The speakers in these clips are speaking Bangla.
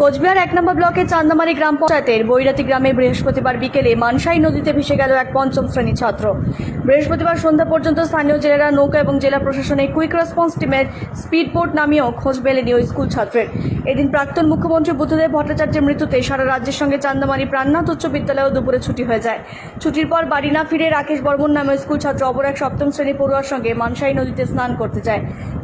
কোচবিহার এক নম্বর ব্লকের চান্দামারি গ্রাম পঞ্চায়েতের বৈরাতি গ্রামে বৃহস্পতিবার বিকেলে মানসাই নদীতে ভেসে গেল এক পঞ্চম শ্রেণি ছাত্র। বৃহস্পতিবার সন্ধ্যা পর্যন্ত স্থানীয় জেলেরা, নৌকা এবং জেলা প্রশাসনের কুইক রেসপন্স টিমের স্পিড বোট নামিয়েও খোঁজ মেলেনি ওই স্কুল ছাত্রের। এদিন প্রাক্তন মুখ্যমন্ত্রী বুদ্ধদেব ভট্টাচার্যের মৃত্যুতে সারা রাজ্যের সঙ্গে চান্দামারি প্রাণনাথ উচ্চ বিদ্যালয়েও দুপুরে ছুটি হয়ে যায়। ছুটির পর বাড়ি না ফিরে রাকেশ বর্মন নামে স্কুল ছাত্র অপর এক সপ্তম শ্রেণি পড়ুয়ার সঙ্গে মানসাই নদীতে স্নান করতে যায়।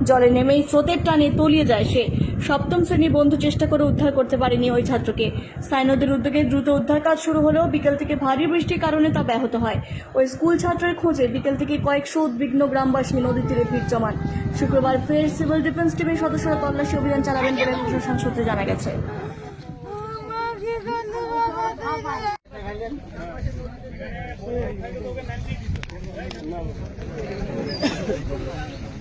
জলে নেমেই স্রোতের টানে তলিয়ে যায় সে। সপ্তম শ্রেণির বন্ধু চেষ্টা করে উদ্ধার করতে পারেনি ওই ছাত্রকে। স্থানীয়দের উদ্যোগে দ্রুত উদ্ধার কাজ শুরু হলেও বিকেল থেকে ভারী বৃষ্টির কারণে তা ব্যাহত হয়। ওই স্কুল ছাত্রের খোঁজে বিকেল থেকে কয়েকশো উদ্বিগ্ন গ্রামবাসী নদীর তীরে ভিড় জমান। শুক্রবার ফের সিভিল ডিফেন্স টিমের সদস্যরা তল্লাশি অভিযান চালাবেন বলে প্রশাসন সূত্রে জানা গেছে।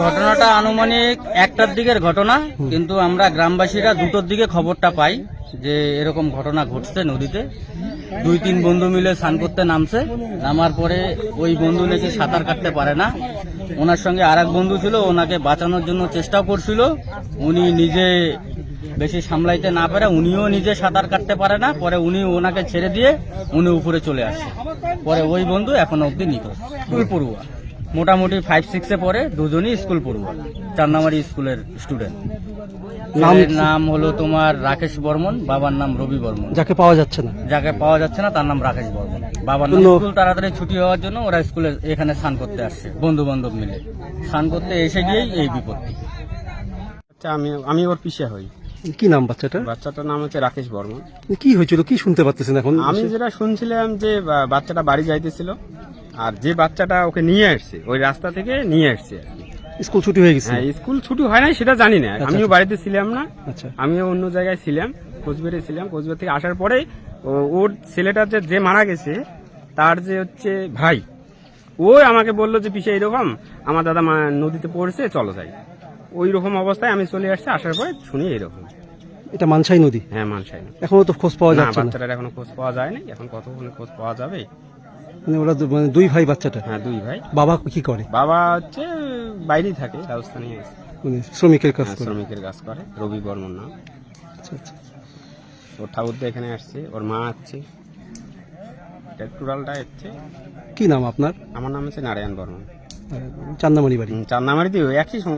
ঘটনাটা আনুমানিক একটার দিকের ঘটনা কিন্তু আমরা গ্রামবাসীরা দুটোর দিকে খবরটা পাই। যে এরকম ঘটনা ঘটছে নদীতে, দুই তিন বন্ধু মিলে স্নান করতে নামছে। নামার পরে ওই বন্ধু নাকি সাঁতার কাটতে পারে না। ওনার সঙ্গে আর বন্ধু ছিল, ওনাকে বাঁচানোর জন্য চেষ্টাও করছিল। উনি নিজে বেশি সামলাইতে না পারে উনিও নিজে সাঁতার কাটতে পারে না। পরে উনি ওনাকে ছেড়ে দিয়ে উনি উপরে চলে আসে। পরে ওই বন্ধু এখনও অব্দি স্কুল পড়ুয়া। মোটামুটি ফাইভ সিক্সে পড়ে দুজনই স্কুল পড়ুয়া। চান্নামারি স্কুলের স্টুডেন্ট নাম হলো তোমার রাকেশ বর্মন বাবার নাম রবি বর্মন। যাকে পাওয়া যাচ্ছে না। যাকে পাওয়া যাচ্ছে না তার নাম রাকেশ বর্মন। বাবার নাম স্কুল তাড়াতাড়ি ছুটি হওয়ার জন্য ওরা স্কুলে এখানে স্নান করতে আসছে বন্ধু বান্ধব মিলে। স্নান করতে এসে গিয়েই এই বিপত্তি। আচ্ছা আমি আমি ওর পিছে হই। কি নাম বাচ্চাটা বাচ্চাটার নাম হচ্ছে রাকেশ বর্মন। কি হয়েছিল? কি শুনতে পাচ্ছেন এখন? আমি যেটা শুনছিলাম যে বাচ্চাটা বাড়ি যাইতেছিল। আর যে বাচ্চাটা ওকে নিয়ে আসছে ওই রাস্তা থেকে নিয়ে আসছে আর কি। স্কুল ছুটি হয়ে গেছে? হ্যাঁ স্কুল ছুটি হয় নাই সেটা জানি না। আমিও বাড়িতে ছিলাম না। আচ্ছা। আমিও অন্য জায়গায় ছিলাম কোচবিহারে ছিলাম। কোচবিহার থেকে আসার পরে ও- ওর ছেলেটা যে যে মারা গেছে তার যে হচ্ছে ভাই ওই আমাকে বলল যে পিছিয়ে এরকম আমার দাদা মা- নদীতে পড়ছে চলো যাই। ওই রকম অবস্থায় আমি চলে আসছি আসার পরে শুনি এরকম এটা মানসাই নদী? হ্যাঁ মানসাই এখনও তো খোঁজ পাওয়া যাচ্ছে না। বাচ্চাটার এখনও খোঁজ পাওয়া যায়নি এখন কতক্ষণে খোঁজ পাওয়া যাবে? মানে ওরা দু- মানে দুই ভাই বাচ্চাটা। হ্যাঁ দুই ভাই। বাবা কি করে? বাবা হচ্ছে বাইরেই থাকে রাজস্থানে আছে। মানে শ্রমিকের কাজ হ্যাঁ, করে। শ্রমিকের কাজ করে রবি বর্মন নাম। আচ্ছা আচ্ছা। ওর ঠাকুরদা এখানে আসছে ওর মা আসছে টোটালটা হচ্ছে কি নাম আপনার? আমার নাম হচ্ছে নারায়ণ বর্মন। চান্দামারি বাড়ি। চান্দামারিতে একই সঙ্গে